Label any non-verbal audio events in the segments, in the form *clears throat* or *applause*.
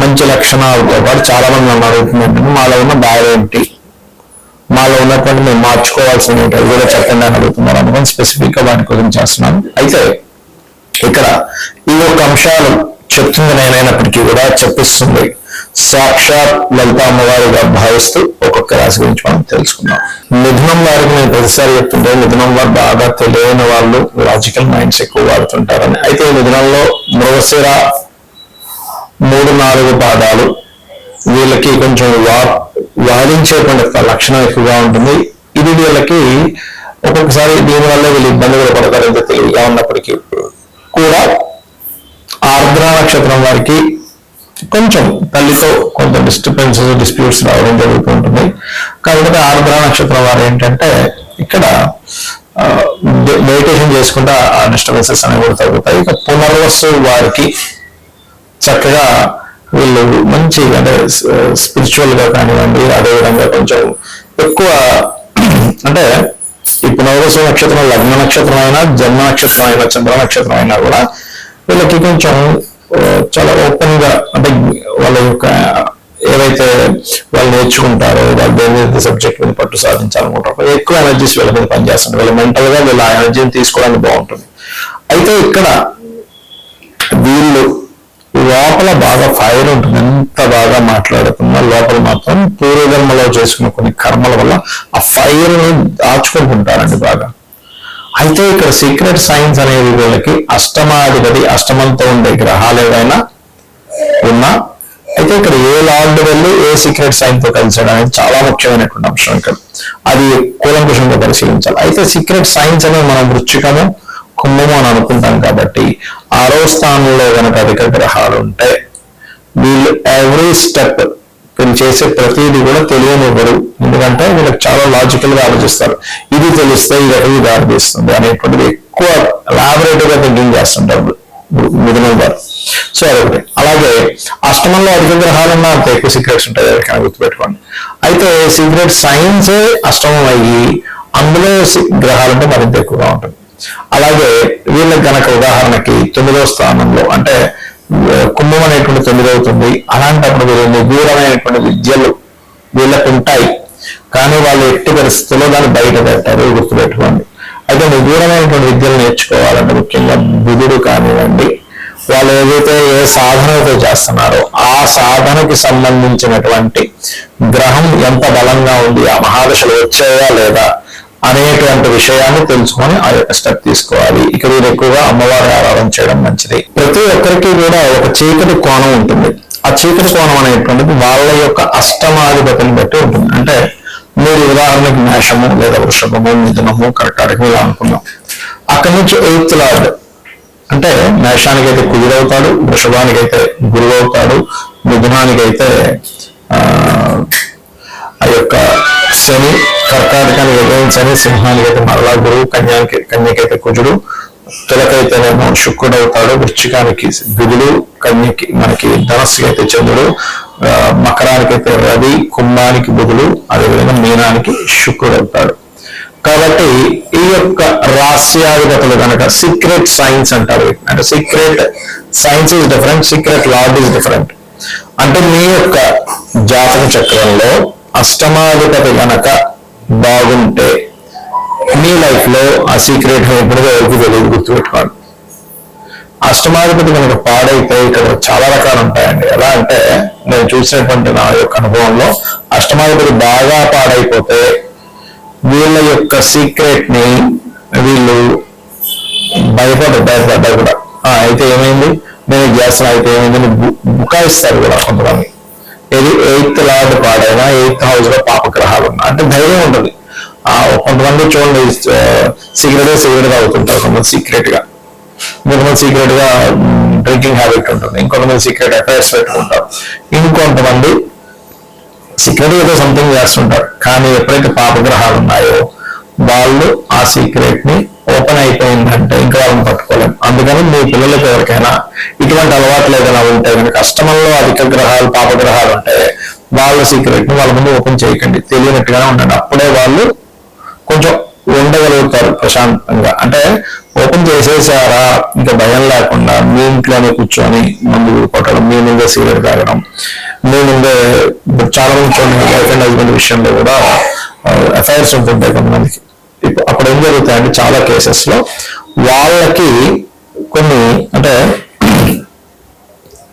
మంచి లక్షణాలతో పాటు చాలా మంది నన్ను అడుగుతున్నట్టు మాలో ఉన్న బాధ ఏంటి? మాలో ఉన్నటువంటి మేము మార్చుకోవాల్సిన ఏంటి? అది కూడా చెప్పండి అని అడుగుతున్నారు. అందుకని స్పెసిఫిక్గా వాటి గురించి చేస్తున్నాను. అయితే ఇక్కడ ఈ యొక్క అంశాలు చెప్తుంది నేనైనప్పటికీ కూడా చెప్పిస్తుంది. సాక్షాత్ లలిత అమ్మవారిగా భావిస్తూ ఒక్కొక్క రాశి గురించి మనం తెలుసుకుందాం. మిథునం వారికి నేను ప్రతిసారి చెప్తుంటే మిథునం వారు బాగా తెలియని వాళ్ళు లాజికల్ మైండ్స్ ఎక్కువ వాడుతుంటారని. అయితే ఈ మిథునంలో మృగశిర మూడు నాలుగు పాదాలు. వీళ్ళకి కొంచెం వా వాదించేటువంటి లక్షణం ఎక్కువగా ఉంటుంది. ఇది వీళ్ళకి ఒక్కొక్కసారి దీనివల్ల వీళ్ళు ఇబ్బందులు పడతారు ఎంత తెలివిగా ఉన్నప్పటికీ కూడా ఆర్ద్ర నక్షత్రం వారికి కొంచెం తల్లితో కొంత డిస్టర్బెన్సెస్ డిస్ప్యూట్స్ రావడం జరుగుతూ ఉంటుంది. కాబట్టి ఆర్ద్ర నక్షత్రం వారు ఏంటంటే ఇక్కడ మెడిటేషన్ చేసుకుంటే ఆ డిస్టర్బెన్సెస్ అనేవి కూడా తగ్గుతాయి. ఇక పునర్వసు వారికి చక్కగా వీళ్ళు మంచి అంటే స్పిరిచువల్గా కానివ్వండి అదేవిధంగా కొంచెం ఎక్కువ *clears throat* అంటే ఈ పునర్వసు నక్షత్రం లగ్న నక్షత్రం అయినా జన్మ నక్షత్రం అయినా చంద్ర నక్షత్రం అయినా కూడా వీళ్ళకి కొంచెం చాలా ఓపెన్గా అంటే వాళ్ళ యొక్క ఏవైతే వాళ్ళు నేర్చుకుంటారో వాళ్ళు దేని సబ్జెక్ట్ మీద పట్టు సాధించాలనుకుంటారో ఎక్కువ ఎనర్జీస్ వీళ్ళ మీద పనిచేస్తుంది వీళ్ళ మెంటల్గా వీళ్ళ ఎనర్జీని తీసుకోవడానికి బాగుంటుంది. అయితే ఇక్కడ వీళ్ళు లోపల బాగా ఫైర్ ఉంటుంది. ఎంత బాగా మాట్లాడుతున్నా లోపల మాత్రం పూర్వజన్మలో చేసుకున్న కొన్ని కర్మల వల్ల ఆ ఫైర్ని దాచుకుంటుంటారండి బాగా. అయితే ఇక్కడ సీక్రెట్ సైన్స్ అనేది వీళ్ళకి అష్టమాధిపతి అష్టమంతో ఉండే గ్రహాలు ఏవైనా ఉన్నా అయితే ఇక్కడ ఏ లార్డ్ వెళ్ళి ఏ సీక్రెట్ సైన్తో కలిసాడు అనేది చాలా ముఖ్యమైనటువంటి అంశం ఇక్కడ. అది కూలంకుషంగా పరిశీలించాలి. అయితే సీక్రెట్ సైన్స్ అనేది మనం వృచ్చికము కుంభము అని అనుకుంటాం కాబట్టి ఆరో స్థానంలో కనుక అధిక గ్రహాలు ఉంటే వీళ్ళు ఎవ్రీ స్టెప్ వీళ్ళు చేసే ప్రతిదీ కూడా తెలియనివ్వరు. ఎందుకంటే వీళ్ళకి చాలా లాజికల్గా ఆలోచిస్తారు. ఇది తెలిస్తే ఇది ఎక్కడికి దారి తీస్తుంది అనేటువంటిది ఎక్కువ లాబరేటివ్గా థింకింగ్ చేస్తుంటారు మిథునం వారు సో అదొకటి. అలాగే అష్టమంలో అధిక గ్రహాలు ఉన్నా అంత ఎక్కువ సీక్రెట్స్ ఉంటాయి ఎవరికైనా గుర్తుపెట్టుకోండి. అయితే సీక్రెట్ సైన్స్ అష్టమం అయ్యి అందులో సి- గ్రహాలంటే మరింత ఎక్కువగా ఉంటుంది. అలాగే వీళ్ళకి గనక ఉదాహరణకి తొమ్మిదవ స్థానంలో అంటే కుంభం అనేటువంటి తొమ్మిదవుతుంది అలాంటప్పుడు వీళ్ళు నిగూఢమైనటువంటి విద్యలు వీళ్ళకు ఉంటాయి. కానీ వాళ్ళు ఎట్టి పరిస్థితుల్లో దాన్ని బయట పెట్టారు గుర్తుపెట్టుకోండి. అయితే నిగూఢమైనటువంటి విద్యలు నేర్చుకోవాలంటే ముఖ్యంగా బుధుడు కానివ్వండి వాళ్ళు ఏదైతే ఏ సాధనతో చేస్తున్నారో ఆ సాధనకి సంబంధించినటువంటి గ్రహం ఎంత బలంగా ఉంది ఆ మహాదశలు వచ్చాయా లేదా అనేటువంటి విషయాన్ని తెలుసుకొని ఆ యొక్క స్టెప్ తీసుకోవాలి. ఇక మీరు ఎక్కువగా అమ్మవారి ఆరాధన చేయడం మంచిది. ప్రతి ఒక్కరికి కూడా ఒక చీకటి కోణం ఉంటుంది. ఆ చీకటి కోణం అనేటువంటిది వాళ్ళ యొక్క అష్టమాధిపతిని బట్టి ఉంటుంది. అంటే మీరు ఉదాహరణకి మేషము లేదా వృషభము మిథునము కర్కాటకం ఇలా అనుకున్నాం. అక్కడి నుంచి ఎయిత్ లార్డ్ అంటే మేషానికి అయితే కుదురవుతాడు వృషభానికి అయితే గురువు అవుతాడు మిథునానికి అయితే ఆ యొక్క శని కర్కాటకాన్ని అయితే శని సింహానికి అయితే మరలా గురువు కన్యానికి కన్యకైతే కుజుడు తులకైతేనేమో శుక్రుడు అవుతాడు వృశ్చికానికి బుధుడు కన్యకి మనకి ధనస్సుకి అయితే చంద్రుడు మకరానికైతే మకరానికి అయితే రవి కుంభానికి బుధుడు అదేవిధంగా మీనానికి శుక్రుడు అవుతాడు కాబట్టి ఈ యొక్క రాస్యాధిపతులు కనుక సీక్రెట్ సైన్స్ అంటారు అంటే secret science is different secret lord is different. అంటే మీ యొక్క జాతక చక్రంలో అష్టమాధిపతి కనుక బాగుంటే మీ లైఫ్లో ఆ సీక్రెట్ ఎప్పుడుగా ఎవరికి తెలియదు గుర్తుపెట్టుకోండి. అష్టమాధిపతి కనుక పాడైతే ఇక్కడ చాలా రకాలు ఉంటాయండి. ఎలా అంటే నేను చూసినటువంటి నా యొక్క అనుభవంలో అష్టమాధిపతి బాగా పాడైపోతే వీళ్ళ యొక్క సీక్రెట్ని వీళ్ళు భయపడ్డ భయపడ్డా కూడా. అయితే ఏమైంది? నేను ఇది అయితే ఏమైంది? బు- బుకాయిస్తారు కూడా కొంతమంది. ఎయిత్ లార్డ్ పాడైనా ఎయిత్ హౌస్లో పాపగ్రహాలు ఉన్నా అంటే ధైర్యం ఉంటుంది. ఆ కొంతమంది చూడండి సిగరెట్ సిగరెట్ తాగుతుంటారు కొంతమంది సీక్రెట్గా. కొంతమంది సీక్రెట్గా డ్రింకింగ్ హ్యాబిట్ ఉంటుంది. ఇంకొంతమంది సీక్రెట్ అఫైర్స్ పెట్టుకుంటారు. ఇంకొంతమంది సీక్రెట్ ఏదో సంథింగ్ చేస్తుంటారు. కానీ ఎప్పుడైతే పాపగ్రహాలు ఉన్నాయో వాళ్ళు ఆ సీక్రెట్ని ఓపెన్ అయిపోయిందంటే ఇంకా వాళ్ళని అందుకని మీ పిల్లలకు ఎవరికైనా ఇటువంటి అలవాట్లు ఏదైనా ఉంటే కనుక అష్టమంలో అధిక గ్రహాలు పాపగ్రహాలు ఉంటే వాళ్ళ సీక్రెట్ని వాళ్ళ ముందు ఓపెన్ చేయకండి. తెలియనట్టుగానే ఉండండి. అప్పుడే వాళ్ళు కొంచెం ఉండగలుగుతారు ప్రశాంతంగా. అంటే ఓపెన్ చేసేసారా? ఇంకా భయం లేకుండా మీ ఇంట్లోనే కూర్చొని మందు కొట్టడం మీ ముందే సిగరెట్ తాగడం మీ ముందే చాలా మంది చూడండి వైఫ్ అండ్ హస్బెండ్ విషయంలో కూడా అఫైర్స్ ఉంటుంటాయి కొంతమందికి. ఇప్పుడు అప్పుడు ఏం జరుగుతాయంటే చాలా కేసెస్లో వాళ్ళకి కొన్ని అంటే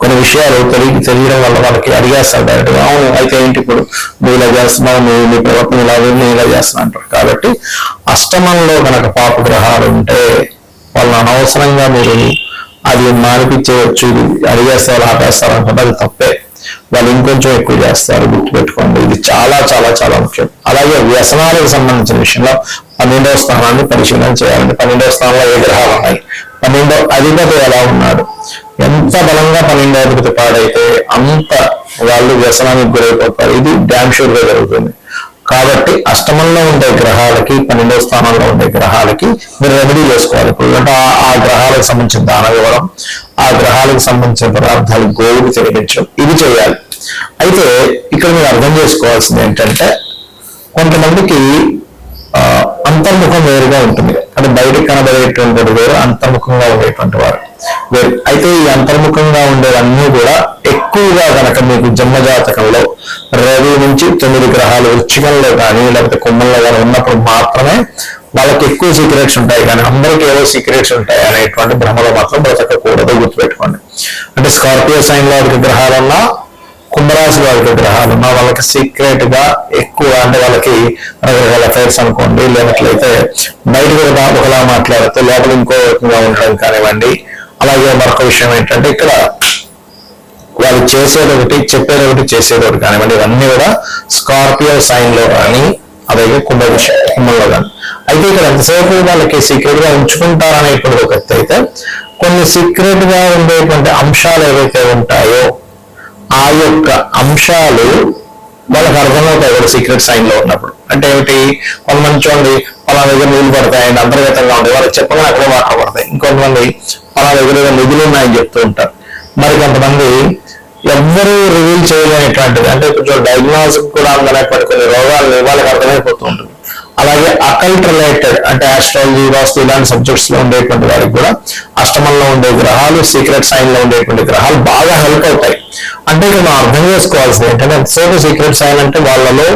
కొన్ని విషయాలు తెలియ తెలియడం వల్ల వాళ్ళకి అడిగేస్తారు డైరెక్ట్గా అవును అయితే ఏంటి ఇప్పుడు? నువ్వు ఇలా చేస్తున్నావు నువ్వు నీ ప్రవర్తన ఇలా నేను ఇలా చేస్తున్నా అంటారు. కాబట్టి అష్టమంలో కనుక పాప గ్రహాలు ఉంటే వాళ్ళని అనవసరంగా మీరు అది మానిపించవచ్చు అడిగేస్తారు ఆపేస్తారు అనుకుంటే అది తప్పే. వాళ్ళు ఇంకొంచెం ఎక్కువ చేస్తారు గుర్తుపెట్టుకోండి. ఇది చాలా చాలా చాలా ముఖ్యం. అలాగే వ్యసనాలకు సంబంధించిన విషయంలో పన్నెండవ స్థానాన్ని పరిశీలన చేయాలండి. పన్నెండవ స్థానంలో ఏ గ్రహాలు ఉన్నాయి? పన్నెండో అధిపతి ఎలా ఉన్నాడు? ఎంత బలంగా పన్నెండో అధిపతి పాడైతే అంత వాళ్ళు వ్యసనానికి గురైపోతారు. ఇది డ్యామ్ షూర్గా జరుగుతుంది. కాబట్టి అష్టమంలో ఉండే గ్రహాలకి పన్నెండో స్థానంలో ఉండే గ్రహాలకి మీరు రెమెడీ చేసుకోవాలి. ఇప్పుడు అంటే ఆ- గ్రహాలకు సంబంధించిన దాన ఇవ్వడం ఆ గ్రహాలకు సంబంధించిన పదార్థాలు గోవులు తిరిగించడం ఇది చేయాలి. అయితే ఇక్కడ మీరు అర్థం చేసుకోవాల్సింది ఏంటంటే కొంతమందికి అంతర్ముఖం వేరుగా ఉంటుంది. అంటే బయటకు కనబడేటువంటి వేరు అంతర్ముఖంగా ఉండేటువంటి వారు. వేరు. అయితే ఈ అంతర్ముఖంగా ఉండేవన్నీ కూడా ఎక్కువగా కనుక మీకు జన్మజాతకంలో రవి నుంచి తొమ్మిది గ్రహాలు వృచ్చికంలో కానీ లేకపోతే కుంభంలో కానీ ఉన్నప్పుడు మాత్రమే వాళ్ళకి ఎక్కువ సీక్రెట్స్ ఉంటాయి. కానీ అందరికీ ఏవో సీక్రెట్స్ ఉంటాయి అనేటువంటి భ్రమలో మాత్రం బ్రతకకూడదు గుర్తుపెట్టుకోండి. అంటే స్కార్పియో సైన్లో అధిక కుంభరాశి వారికి గ్రహాలు ఉన్న వాళ్ళకి సీక్రెట్గా ఎక్కువ అంటే వాళ్ళకి రకరకాల అఫైర్స్ అనుకోండి లేనట్లయితే బయట కూడా ఒకలా మాట్లాడితే లోపల ఇంకో రకంగా ఉండడం కానివ్వండి. అలాగే మరొక విషయం ఏంటంటే ఇక్కడ వాళ్ళు చేసేది ఒకటి చెప్పేది ఒకటి చేసేది ఒకటి కానివ్వండి. ఇవన్నీ కూడా స్కార్పియో సైన్లో కానీ అలాగే కుంభ విషయం కుంభంలో కానీ. అయితే ఇక్కడ ఎంతసేపు వాళ్ళకి సీక్రెట్గా ఉంచుకుంటారనేటువంటి ఒక అయితే కొన్ని సీక్రెట్గా ఉండేటువంటి అంశాలు ఏవైతే ఉంటాయో ఆ యొక్క అంశాలు వాళ్ళకి అర్థమవుతాయి కూడా సీక్రెట్ సైన్లో ఉన్నప్పుడు. అంటే ఏమిటి? కొంతమంది చూడండి పలా దగ్గర నీళ్ళు పడతాయండి అంతర్గతంగా ఉంటాయి వాళ్ళకి చెప్పగానే అక్కడే వాటర్ పడతాయి. ఇంకొంతమంది పలా దగ్గర నిధులు ఉన్నాయని చెప్తూ ఉంటారు. మరి కొంతమంది ఎవ్వరూ రివీల్ చేయలేనటువంటిది. అంటే కొంచెం డయాగ్నోస్ కూడా అందనటువంటి కొన్ని రోగాలు వాళ్ళకి అర్థమైపోతూ ఉంటుంది. అలాగే అకల్ట్ రిలేటెడ్ అంటే ఆస్ట్రాలజీ వాస్తు ఇలాంటి సబ్జెక్ట్స్లో ఉండేటువంటి వారికి కూడా అష్టమంలో ఉండే గ్రహాలు సీక్రెట్ సైన్లో ఉండేటువంటి గ్రహాలు బాగా హెల్ప్ అవుతాయి. అంటే ఇక్కడ మనం అర్థం చేసుకోవాల్సింది ఏంటంటే ఎంతసేపు సీక్రెట్ సైన్ అంటే వాళ్ళలో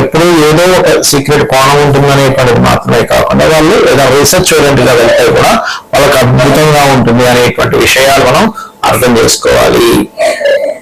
ఎప్పుడూ ఏదో ఒక సీక్రెట్ కోణం ఉంటుందనేటువంటిది మాత్రమే కాకుండా వాళ్ళు ఏదో రీసెర్చ్ ఓరియంటెడ్గా వెళ్తే కూడా వాళ్ళకి అద్భుతంగా ఉంటుంది అనేటువంటి విషయాలు మనం అర్థం చేసుకోవాలి.